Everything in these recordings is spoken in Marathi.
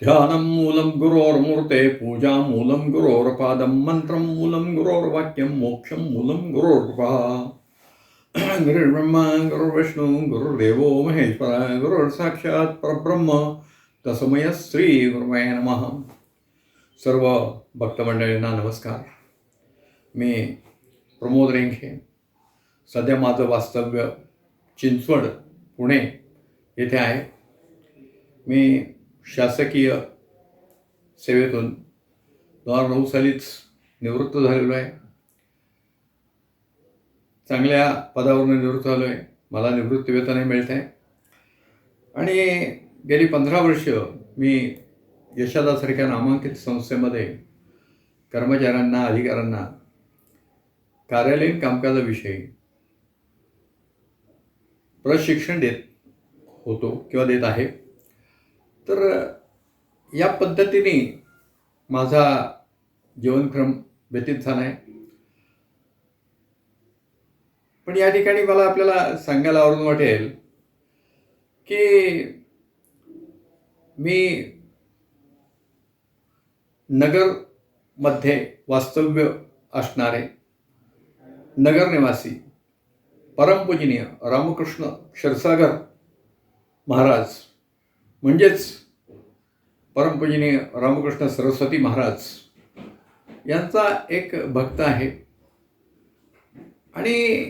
ध्यानं मूलं गुरोर्मूर्ते पूजा मूलं गुरोर्पादं मन्त्रं मूलं गुरोर्वाक्यं मोक्षं मूलं गुरोर्पा गुरुर्ब्रह्मा गुरुर्विष्णू गुरुर्देवो महेश्वरा गुरुर्साक्षात् परब्रह्म तसमय श्री गुरुमय नमः सर्व भक्तमंडळींना नमस्कार मी प्रमोद रेंखे सध्या माझं वास्तव्य चिंचवड पुणे येथे आहे मी शासकीय सेवेतून दोन हजार नऊ सालीच निवृत्त झालेलो आहे. चांगल्या पदावरून निवृत्त झालो आहे. मला निवृत्तीवेतनही मिळत आहे आणि गेली पंधरा वर्ष मी यशादासारख्या नामांकित संस्थेमध्ये कर्मचाऱ्यांना अधिकाऱ्यांना कार्यालयीन कामकाजाविषयी प्रशिक्षण देत होतो किंवा देत आहे. तर या पद्धतीने माझा जीवनक्रम व्यतीत झाला आहे. पण या ठिकाणी मला आपल्याला सांगायला आवडून वाटेल की मी नगरमध्ये वास्तव्य असणारे नगर निवासी परमपूजनीय रामकृष्ण क्षीरसागर महाराज म्हणजेच परमपूजनीय रामकृष्ण सरस्वती महाराज यांचा एक भक्त आहे. आणि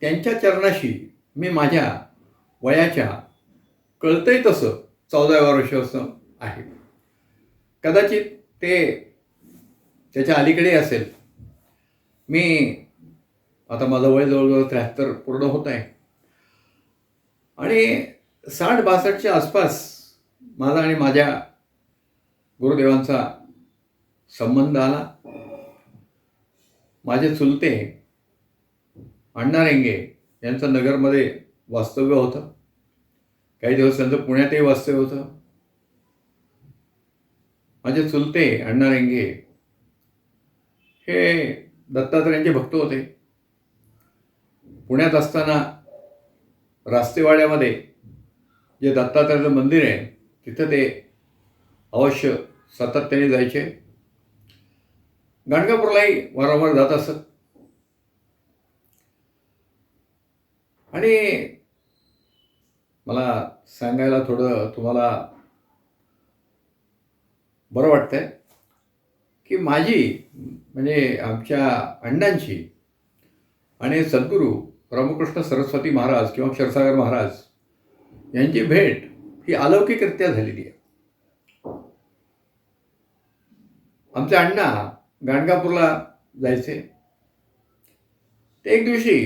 त्यांच्या चरणाशी मी माझ्या वयाच्या कळतंय तसं चौदाव्या वर्षाचं आहे. कदाचित ते त्याच्या अलीकडे असेल. मी आता माझं वय जवळजवळ त्र्याहत्तर पूर्ण होत आहे. आणि साठ बासष्टच्या आसपास माझा आणि माझ्या गुरुदेवांचा संबंध आला. माझे चुलते अण्णा रेंगे यांचं नगरमध्ये वास्तव्य होतं. काही दिवस त्यांचं पुण्यातही वास्तव्य होतं. माझे चुलते अण्णा रेंगे हे दत्तात्रयांचे भक्त होते. पुण्यात असताना रास्तेवाड्यामध्ये जे दत्तात्रयाचं मंदिर आहे तिथं ते अवश्य सातत्याने जायचे. गाणगापूरलाही वारंवार जात असत. आणि मला सांगायला थोडं तुम्हाला बरं वाटतंय की माझी म्हणजे आमच्या अण्णांची आणि सद्गुरू रामकृष्ण सरस्वती महाराज किंवा क्षरसागर महाराज यांची भेट ही अलौकिकरित्या झालेली आहे. आमचे अण्णा गाणगापूरला जायचे. ते एक दिवशी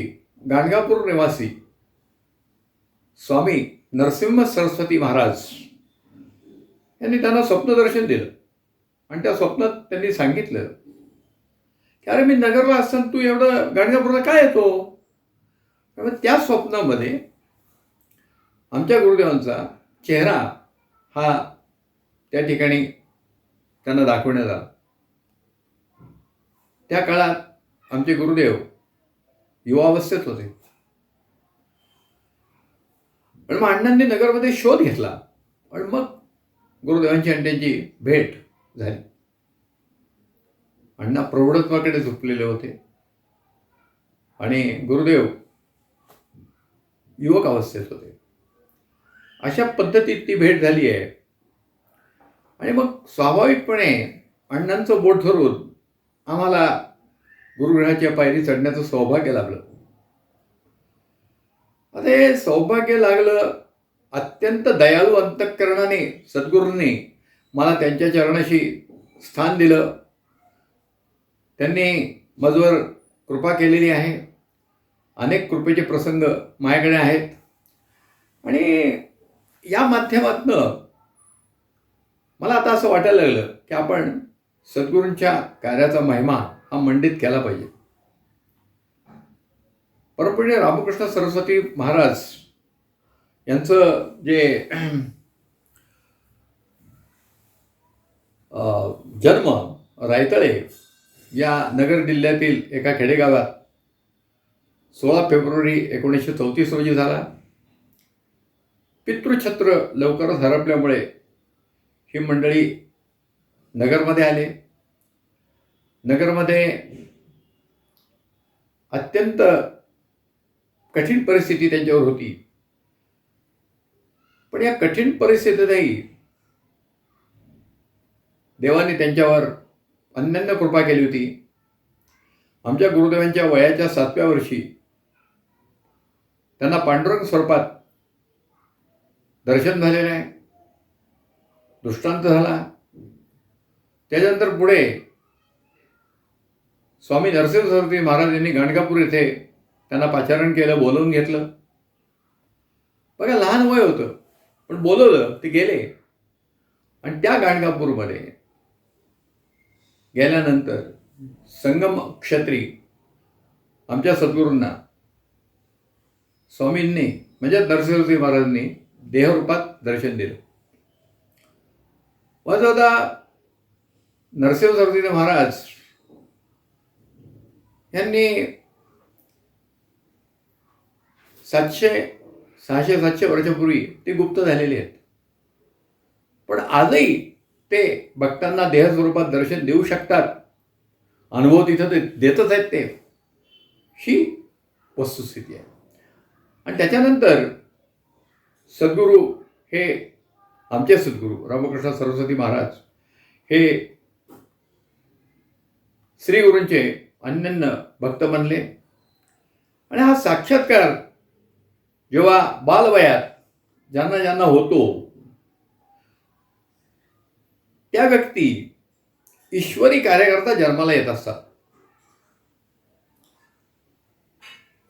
गाणगापूर निवासी स्वामी नरसिंह सरस्वती महाराज यांनी त्यांना स्वप्नदर्शन दिलं. आणि त्या स्वप्नात त्यांनी सांगितलं की अरे मी नगरला असताना तू एवढं गाणगापूरला काय येतो? त्यामुळे त्या स्वप्नामध्ये आमच्या गुरुदेवांचा चेहरा हा त्या ठिकाणी त्यांना दाखवण्यात आला. त्या काळात आमचे गुरुदेव युवावस्थेत होते. पण मग अण्णांनी नगरमध्ये शोध घेतला. पण मग गुरुदेवांची आणि त्यांची भेट झाली. अण्णा प्रौढत्वाकडे झुकलेले होते. आणि गुरुदेव युवक अवस्थेत होते. अशा पद्धतीत ती भेट झाली आहे. आणि मग स्वाभाविकपणे अण्णांचं बोट धरून आम्हाला गुरुग्रहाच्या पायरी चढण्याचं सौभाग्य लाभलं आता हे सौभाग्य लागलं अत्यंत दयाळू अंतःकरणाने सद्गुरूंनी मला त्यांच्या चरणाशी स्थान दिलं. त्यांनी माझवर कृपा केलेली आहे. अनेक कृपेचे प्रसंग माझ्याकडे आहेत. आणि या माध्यमातनं मला आता असं वाटायला लागलं की आपण सद्गुरूंच्या कार्याचा महिमा हा मंडित केला पाहिजे. परंपरे रामकृष्ण सरस्वती महाराज यांचं जे जन्म रायतळे या नगर जिल्ह्यातील एका खेडेगावात सोळा फेब्रुवारी एकोणीसशे चौतीस रोजी झाला. पितृछत्र लवकरच हरपल्यामुळे ही मंडळी नगरमध्ये आले. नगरमध्ये अत्यंत कठीण परिस्थिती त्यांच्यावर होती. पण या कठीण परिस्थितीतही देवाने त्यांच्यावर अनन्य कृपा केली होती. आमच्या गुरुदेवांच्या वयाच्या सातव्या वर्षी त्यांना पांडुरंग स्वरूपात दर्शन झालेलं आहे दृष्टांत झाला. त्याच्यानंतर पुढे स्वामी नरसिंह सरस्वती महाराज यांनी गाणगापूर येथे त्यांना पाचारण केलं बोलवून घेतलं. बघा लहान वय होतं. पण बोलवलं ते गेले. आणि त्या गाणगापूरमध्ये गेल्यानंतर संगम क्षत्री आमच्या सद्गुरूंना स्वामींनी म्हणजे नरसिंहजी महाराजांनी देहरूपात दर्शन दिलं मग आता नरसिंह सरस्वती महाराज यांनी सातशे सहाशे सातशे वर्षापूर्वी ते गुप्त झालेले आहेत पण आजही ते भक्तांना देहस्वरूपात दर्शन देऊ शकतात अनुभव तिथं ते देतच आहेत ते ही वस्तुस्थिती आहे आणि त्याच्यानंतर सद्गुरू हे आमचे सद्गुरू रामकृष्ण सरस्वती महाराज हे श्रीगुरूंचे अनन्य भक्त बनले. आणि हा साक्षात्कार जेव्हा बालवयात ज्यांना ज्यांना होतो त्या व्यक्ती ईश्वरी कार्यकर्ता जन्माला येत असतात.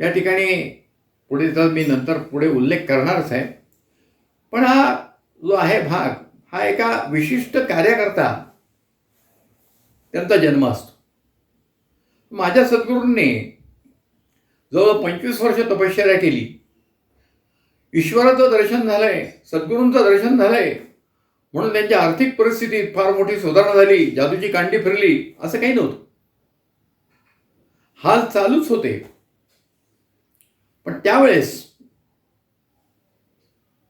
या ठिकाणी पुढे तर मी नंतर पुढे उल्लेख करणारच आहे. पण हा जो आहे भाग हा एका विशिष्ट कार्यकर्ता त्यांचा जन्म असतो. माझ्या सद्गुरूंनी जवळ पंचवीस वर्ष तपश्चर्या केली. ईश्वराचं दर्शन झालंय सद्गुरूंचं दर्शन झालंय. म्हणून त्यांच्या आर्थिक परिस्थितीत फार मोठी सुधारणा झाली जादूची कांडी फिरली असं काही नव्हतं. हाल चालूच होते. पण त्यावेळेस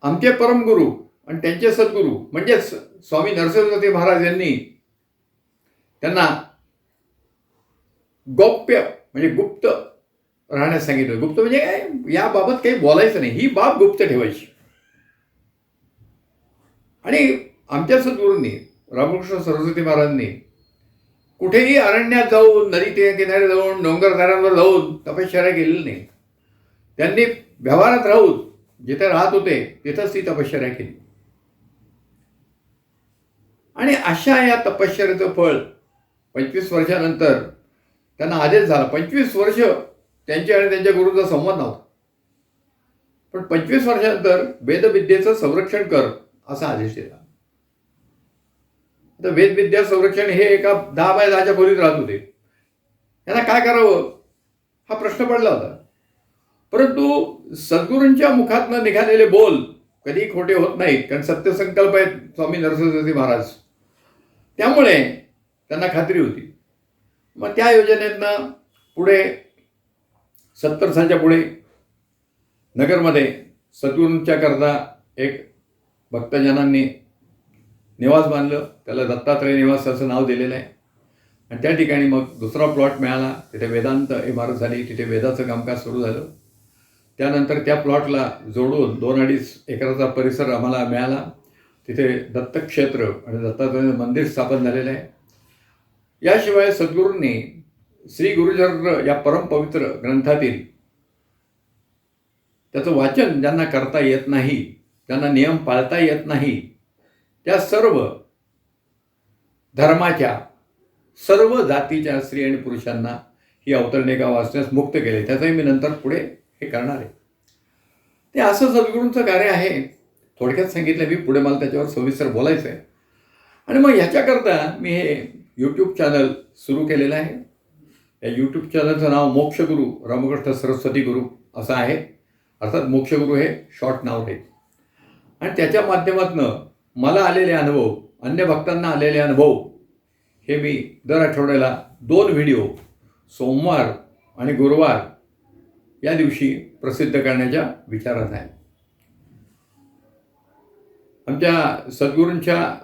आमचे परमगुरू आणि त्यांचे सद्गुरू म्हणजेच स्वामी नरसिंहस्वती महाराज यांनी त्यांना गौप्य म्हणजे गुप्त राहण्यास सांगितलं. गुप्त म्हणजे याबाबत काही बोलायचं नाही. ही बाब गुप्त ठेवायची. आणि आमच्या सद्गुरूंनी रामकृष्ण सरस्वती महाराजांनी कुठेही अरण्यात जाऊन नदी ते किनारे जाऊन डोंगर दऱ्यांवर जाऊन तपश्चर्या केलेली नाही. त्यांनी व्यवहारात राहून जिथे राहत होते तिथंच ती तपश्चर्या केली. आणि अशा या तपश्चर्याचं फळ पंचवीस वर्षानंतर त्यांना आदेश झाला. पंचवीस वर्ष त्यांच्या आणि त्यांच्या गुरुचा संवाद नव्हता. पण पंचवीस वर्षानंतर वेदविद्येचं संरक्षण कर असा आदेश दिला. आता वेदविद्या संरक्षण हे एका दहा बाय दहाच्या खोलीत राहत होते. यांना काय करावं? हा प्रश्न पडला होता. परंतु सद्गुरूंच्या मुखातनं निघालेले बोल कधी खोटे होत नाहीत कारण सत्यसंकल्प आहेत स्वामी नरसिंहजी महाराज. त्यामुळे त्यांना खात्री होती. मग त्या योजनेतनं पुढे सत्तर सालच्या पुढे नगरमध्ये सद्गुरूंच्या करता एक भक्तजनांनी निवास बांधलं. त्याला दत्तात्रय निवास असं नाव दिलेलं आहे. आणि त्या ठिकाणी मग दुसरा प्लॉट मिळाला. तिथे वेदांत इमारत झाली. तिथे वेदाचं कामकाज सुरू झालं. त्यानंतर त्या प्लॉटला जोडून दोन अडीच एकराचा परिसर आम्हाला मिळाला. तिथे दत्तक्षेत्र आणि दत्तात्रय मंदिर स्थापन झालेलं आहे. याशिवाय सद्गुरूंनी श्री गुरुचर या परमपवित्र ग्रंथातील त्याचं वाचन ज्यांना करता येत नाही ज्यांना नियम पाळता येत नाही त्या सर्व धर्माच्या सर्व जातीच्या स्त्री आणि पुरुषांना ही अवतरणिका वाचण्यास मुक्त केले. त्याचाही मी नंतर पुढे हे करणार आहे. ते असं सद्गुरूंचं कार्य आहे. थोडक्यात सांगितलं मी पुढे मला त्याच्यावर सविस्तर बोलायचं आहे. आणि मग ह्याच्याकरता मी हे यूट्यूब चॅनल सुरू केलेलं आहे. या यूट्यूब चॅनलचं नाव मोक्षगुरू रामकृष्ण सरस्वती गुरु असं आहे. अर्थात मोक्षगुरू हे शॉर्ट नाव आहे. आणि त्याच्या माध्यमातनं मला आलेले अनुभव अन्य भक्तांना आलेले अनुभव हे मी दर आठवड्याला दोन व्हिडिओ सोमवार आणि गुरुवार या दिवशी प्रसिद्ध करण्याच्या विचारात आहे. आमच्या सद्गुरूंच्या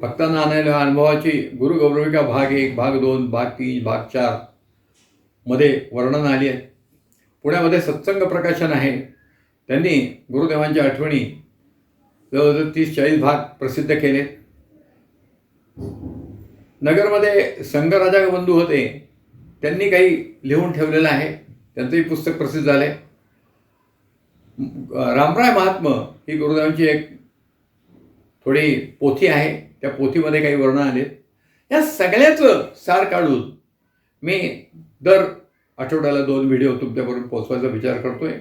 भक्तांना आणायला अनुभवाची गुरुगौरविका भाग एक भाग दोन भाग तीन भाग चारमध्ये वर्णन आली आहे. पुण्यामध्ये सत्संग प्रकाशन आहे. त्यांनी गुरुदेवांच्या आठवणी जवळजवळ तीस चाळीस भाग प्रसिद्ध केले. नगरमध्ये संघराजा बंधू होते. त्यांनी काही लिहून ठेवलेलं आहे. त्यांचंही पुस्तक प्रसिद्ध झालं आहे रामराय महात्म ही गुरुदेवांची एक थोडी पोथी आहे. त्या पोथीमध्ये काही वर्णन आले या सगळ्याचं सार काढून मी दर आठवड्याला दोन व्हिडिओ तुमच्यापर्यंत पोचवायचा विचार करतोय.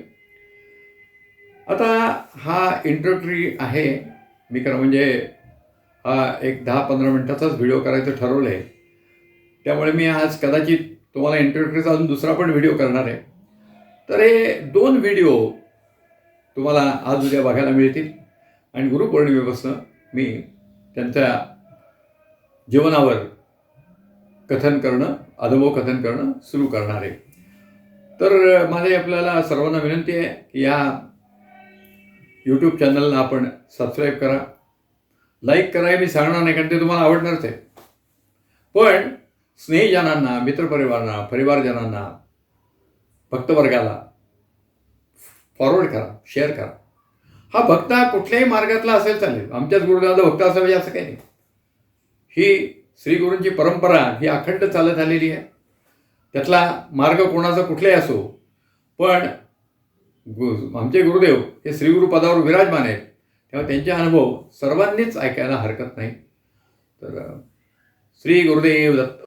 आता हा इंट्रोट्री आहे. मी खरं म्हणजे हा एक दहा पंधरा मिनटाचाच व्हिडिओ करायचं ठरवलं आहे त्यामुळे मी आज कदाचित तुम्हाला इंट्रोटरीचा अजून दुसरा पण व्हिडिओ करणार आहे. तर हे दोन व्हिडिओ तुम्हाला आज उद्या बघायला मिळतील. आणि गुरुपौर्णिमेपासून मी त्यांच्या जीवनावर कथन करणं अनुभव कथन करणं सुरू करणार आहे. तर माझे आपल्याला सर्वांना विनंती आहे की या यूट्यूब चॅनलला आपण सबस्क्राईब करा. लाईक करा हे मी सांगणार नाही कारण ते तुम्हाला आवडणारच आहे. पण स्नेहीजनांना मित्रपरिवारांना परिवारजनांना भक्तवर्गाला फॉरवर्ड करा शेअर करा. हा भक्त हा कुठल्याही मार्गातला असेल चालेल आमच्याच गुरुदेवाचा भक्त असावे असं काही नाही. ही श्रीगुरूंची परंपरा ही अखंड चालत आलेली आहे. त्यातला मार्ग कोणाचा कुठलाही असो पण गु आमचे गुरुदेव हे श्रीगुरु पदावर विराजमान आहेत. तेव्हा त्यांचे अनुभव सर्वांनीच ऐकायला हरकत नाही. तर श्री गुरुदेव दत्त